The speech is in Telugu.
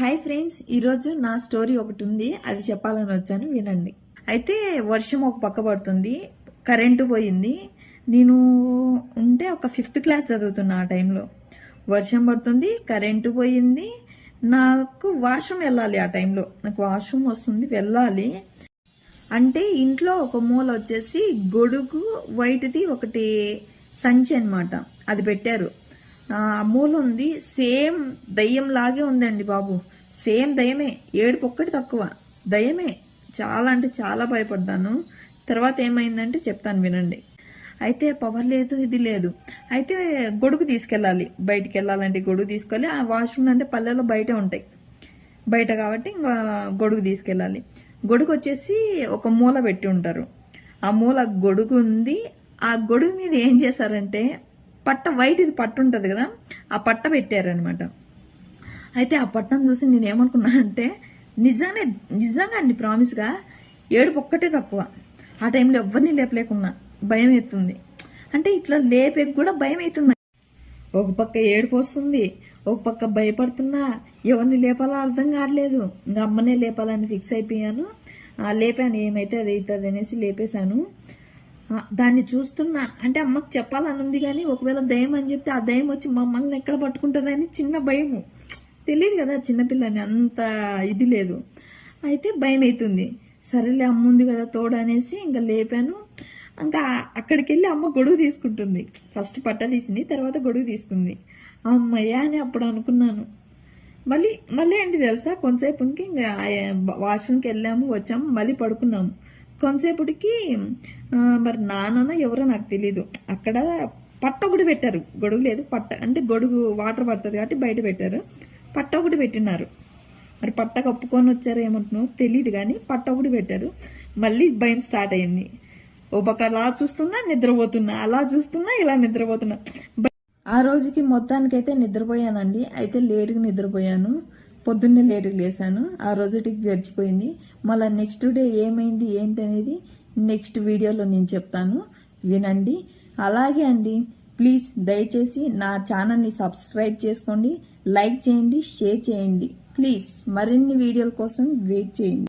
హాయ్ ఫ్రెండ్స్ ఈరోజు నా స్టోరీ ఒకటి ఉంది అది చెప్పాలని వచ్చాను వినండి. అయితే వర్షం ఒక పక్క పడుతుంది కరెంటు పోయింది. నేను ఉంటే ఒక ఫిఫ్త్ క్లాస్ చదువుతున్నా ఆ టైంలో. వర్షం పడుతుంది కరెంటు పోయింది. నాకు వాష్రూమ్ వెళ్ళాలి ఆ టైంలో. నాకు వాష్రూమ్ వస్తుంది వెళ్ళాలి. అంటే ఇంట్లో ఒక మూల వచ్చేసి గొడుగు వైట్ది ఒకటి సంచి అన్నమాట. అది పెట్టారు. ఆ మూల ఉంది సేమ్ దయ్యం లాగే ఉందండి బాబు. సేమ్ దయ్యమే. ఏడుపు ఒక్కటి తక్కువ. దయ్యమే. చాలా అంటే చాలా భయపడ్డాను. తర్వాత ఏమైందంటే చెప్తాను వినండి. అయితే పవర్ లేదు ఇది లేదు. అయితే గొడుగు తీసుకెళ్ళాలి. బయటికి వెళ్ళాలంటే గొడుగు తీసుకెళ్ళి ఆ వాష్రూమ్ అంటే పల్లెల్లో బయటే ఉంటాయి. బయట కాబట్టి ఇంకా గొడుగు తీసుకెళ్ళాలి. గొడుగు వచ్చేసి ఒక మూల పెట్టి ఉంటారు. ఆ మూల గొడుగు ఉంది ఆ గొడుగు మీద ఏం చేశారంటే పట్ట వైట్ ఇది పట్టు ఉంటుంది కదా ఆ పట్ట పెట్టారనమాట అయితే ఆ పట్టం చూసి నేను ఏమనుకున్నా అంటే నిజంగానే నిజంగా అండి ప్రామిస్గా ఏడుపు ఒక్కటే తక్కువ. ఆ టైంలో ఎవరిని లేపలేకున్నా భయం అవుతుంది అంటే ఇట్లా లేపే కూడా భయం అవుతుంది ఒక పక్క ఏడుపు వస్తుంది ఒక పక్క భయపడుతున్నా ఎవరిని లేపాలో అర్థం కావట్లేదు. ఇంకా అమ్మనే లేపాలని ఫిక్స్ అయిపోయాను. ఆ, లేపాను ఏమైతే అది అవుతుంది అనేసి లేపేశాను. దాన్ని చూస్తున్నా. అంటే అమ్మకి చెప్పాలని ఉంది కానీ ఒకవేళ దయ్యం అని చెప్తే ఆ దయ్యం వచ్చి మమ్మల్ని ఎక్కడ పట్టుకుంటుందని చిన్న భయము. తెలియదు కదా చిన్నపిల్లని అంత ఇది లేదు. అయితే భయం అవుతుంది సరేలే అమ్మ ఉంది కదా తోడు అనేసి ఇంకా లేపాను. ఇంకా అక్కడికి వెళ్ళి అమ్మ గొడుగు తీసుకుంటుంది. ఫస్ట్ పట్ట తీసింది తర్వాత గొడుగు తీసుకుంది. అమ్మయ్యా అని అప్పుడు అనుకున్నాను. మళ్ళీ మళ్ళీ ఏంటి తెలుసా? కొంతసేపుకి ఇంకా వాష్రూమ్కి వెళ్ళాము వచ్చాము మళ్ళీ పడుకున్నాము. కొంతసేపటికి మరి నాన్న ఎవరో నాకు తెలీదు. అక్కడ పట్ట ఒకటి పెట్టారు. గొడుగు లేదు పట్ట. అంటే గొడుగు వాటర్ పడుతుంది కాబట్టి బయట పెట్టారు. పట్ట ఒకటి పెట్టినారు. మరి పట్ట కప్పుకొని వచ్చారు ఏమంటున్నావు తెలియదు కానీ పట్ట ఒకటి పెట్టారు. మళ్ళీ భయం స్టార్ట్ అయింది. ఓ పక్క అలా చూస్తున్నా నిద్రపోతున్నా. అలా చూస్తున్నా ఇలా నిద్రపోతున్నా. ఆ రోజుకి మొత్తానికైతే నిద్రపోయానండి. అయితే లేటుగా నిద్రపోయాను. పొద్దున్నే లేటర్ లేసాను. ఆ రోజుటికి గడిచిపోయింది. మళ్ళీ నెక్స్ట్ డే ఏమైంది ఏంటి అనేది నెక్స్ట్ వీడియోలో నేను చెప్తాను. వినండి. అలాగే అండి ప్లీజ్ దయచేసి నా ఛానల్ని సబ్స్క్రైబ్ చేసుకోండి లైక్ చేయండి షేర్ చేయండి. ప్లీజ్ మరిన్ని వీడియోల కోసం వెయిట్ చేయండి.